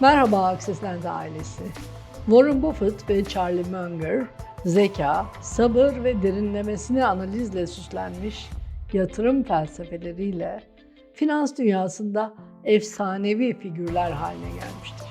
Merhaba Accessland ailesi. Warren Buffett ve Charlie Munger, zeka, sabır ve derinlemesine analizle süslenmiş yatırım felsefeleriyle finans dünyasında efsanevi figürler haline gelmiştir.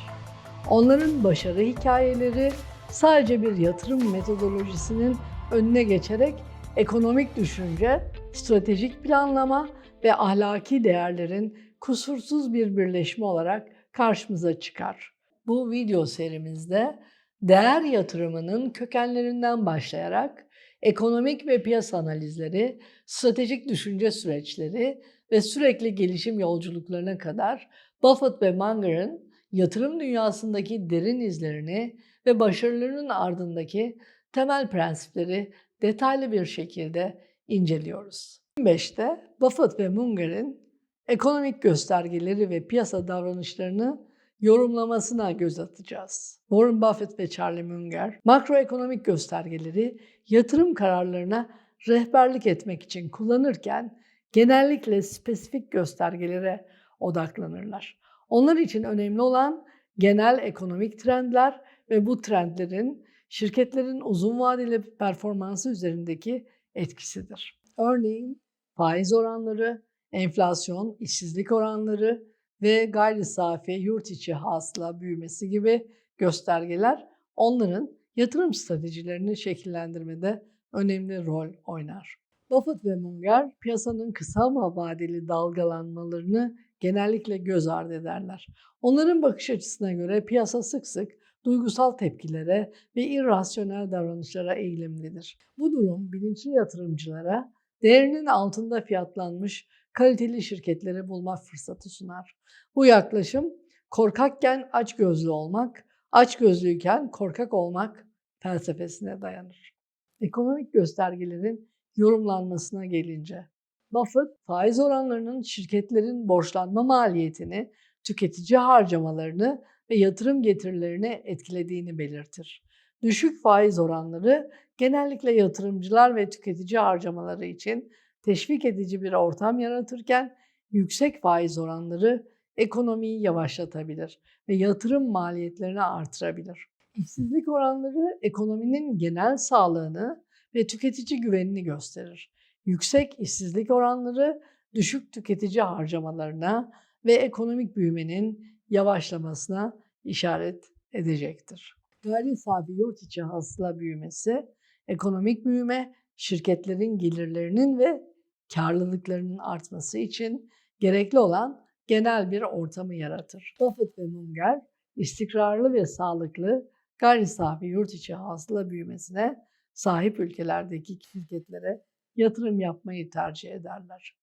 Onların başarı hikayeleri sadece bir yatırım metodolojisinin önüne geçerek ekonomik düşünce, stratejik planlama ve ahlaki değerlerin kusursuz bir birleşme olarak karşımıza çıkar. Bu video serimizde değer yatırımının kökenlerinden başlayarak ekonomik ve piyasa analizleri, stratejik düşünce süreçleri ve sürekli gelişim yolculuklarına kadar Buffett ve Munger'ın yatırım dünyasındaki derin izlerini ve başarılarının ardındaki temel prensipleri detaylı bir şekilde inceliyoruz. 25'te Buffett ve Munger'in ekonomik göstergeleri ve piyasa davranışlarını yorumlamasına göz atacağız. Warren Buffett ve Charlie Munger, makroekonomik göstergeleri yatırım kararlarına rehberlik etmek için kullanırken genellikle spesifik göstergelere odaklanırlar. Onlar için önemli olan genel ekonomik trendler ve bu trendlerin şirketlerin uzun vadeli performansı üzerindeki etkisidir. Örneğin faiz oranları, enflasyon, işsizlik oranları ve gayri safi yurt içi hasıla büyümesi gibi göstergeler onların yatırım stratejilerini şekillendirmede önemli rol oynar. Buffett ve Munger piyasanın kısa vadeli dalgalanmalarını genellikle göz ardı ederler. Onların bakış açısına göre piyasa sık sık duygusal tepkilere ve irrasyonel davranışlara eğilimlidir. Bu durum bilinçli yatırımcılara değerinin altında fiyatlanmış kaliteli şirketleri bulma fırsatı sunar. Bu yaklaşım korkakken açgözlü olmak, açgözlüyken korkak olmak felsefesine dayanır. Ekonomik göstergelerin yorumlanmasına gelince Buffett faiz oranlarının şirketlerin borçlanma maliyetini, tüketici harcamalarını ve yatırım getirilerini etkilediğini belirtir. Düşük faiz oranları genellikle yatırımcılar ve tüketici harcamaları için teşvik edici bir ortam yaratırken yüksek faiz oranları ekonomiyi yavaşlatabilir ve yatırım maliyetlerini artırabilir. İşsizlik oranları ekonominin genel sağlığını ve tüketici güvenini gösterir. Yüksek işsizlik oranları düşük tüketici harcamalarına ve ekonomik büyümenin yavaşlamasına işaret edecektir. Gayri safi yurt içi hasıla büyümesi, ekonomik büyüme, şirketlerin gelirlerinin ve karlılıklarının artması için gerekli olan genel bir ortamı yaratır. Buffett ve Munger, istikrarlı ve sağlıklı gayri safi yurt içi hasıla büyümesine sahip ülkelerdeki şirketlere yatırım yapmayı tercih ederler.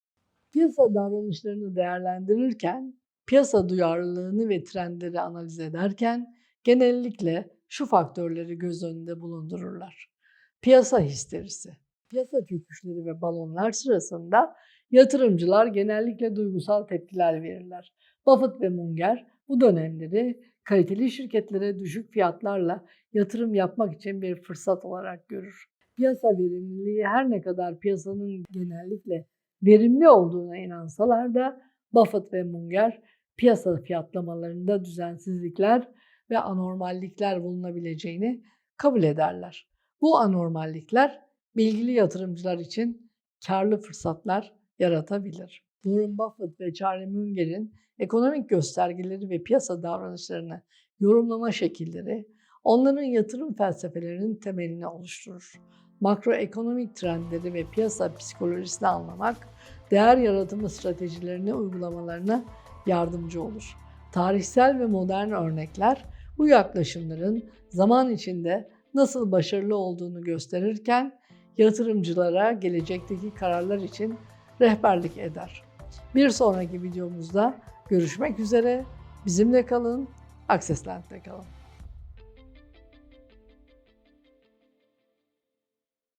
Piyasa davranışlarını değerlendirirken, piyasa duyarlılığını ve trendleri analiz ederken genellikle şu faktörleri göz önünde bulundururlar. Piyasa histerisi. Piyasa çöküşleri ve balonlar sırasında yatırımcılar genellikle duygusal tepkiler verirler. Buffett ve Munger bu dönemleri kaliteli şirketlere düşük fiyatlarla yatırım yapmak için bir fırsat olarak görür. Piyasa verimliliği her ne kadar piyasanın genellikle verimli olduğuna inansalar da Buffett ve Munger piyasa fiyatlamalarında düzensizlikler ve anormallikler bulunabileceğini kabul ederler. Bu anormallikler bilgili yatırımcılar için karlı fırsatlar yaratabilir. Warren Buffett ve Charlie Munger'in ekonomik göstergeleri ve piyasa davranışlarını yorumlama şekilleri onların yatırım felsefelerinin temelini oluşturur. Makroekonomik trendleri ve piyasa psikolojisini anlamak, değer yaratımı stratejilerini uygulamalarına yardımcı olur. Tarihsel ve modern örnekler bu yaklaşımların zaman içinde nasıl başarılı olduğunu gösterirken yatırımcılara gelecekteki kararlar için rehberlik eder. Bir sonraki videomuzda görüşmek üzere. Bizimle kalın, Accessland'de kalın.